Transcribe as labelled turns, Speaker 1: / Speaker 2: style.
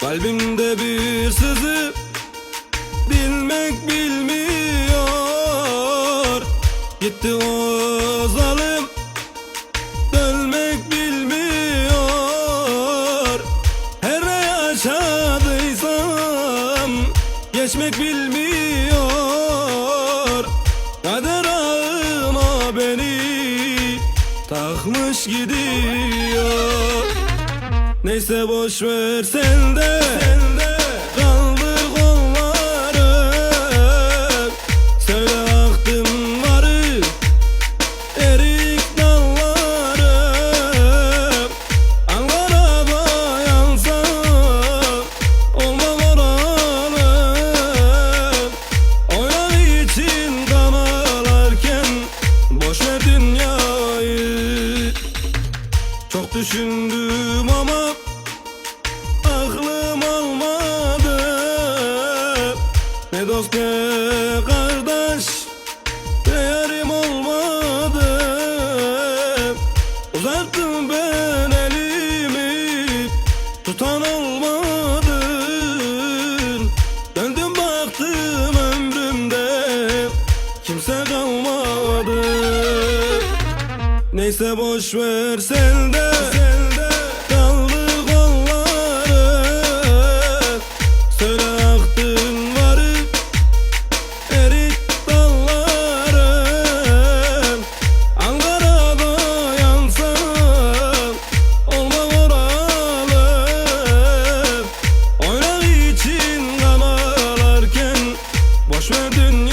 Speaker 1: Kalbimde bir sızı Bilmek bilmiyor. Gitti o zalim Dönmek bilmiyor. Her ne yaşadıysam Geçmek bilmiyor. Kader ağıma beni Takmış gidiyor Neyse boş ver sen de, sen de. Kaldır kolları. Söyle aktım varı. Erik dalları. Ankara'da yansa Olmam oralı Oynar için kan ağlarken Boş ver dünyayı. Çok düşündüm ama Ne dost ne kardeş ne yarim olmadı. Uzattım ben elimi tutan olmadı Döndüm baktım ömrümde kimse kalmadı. Neyse boş ver sen de, düşmedin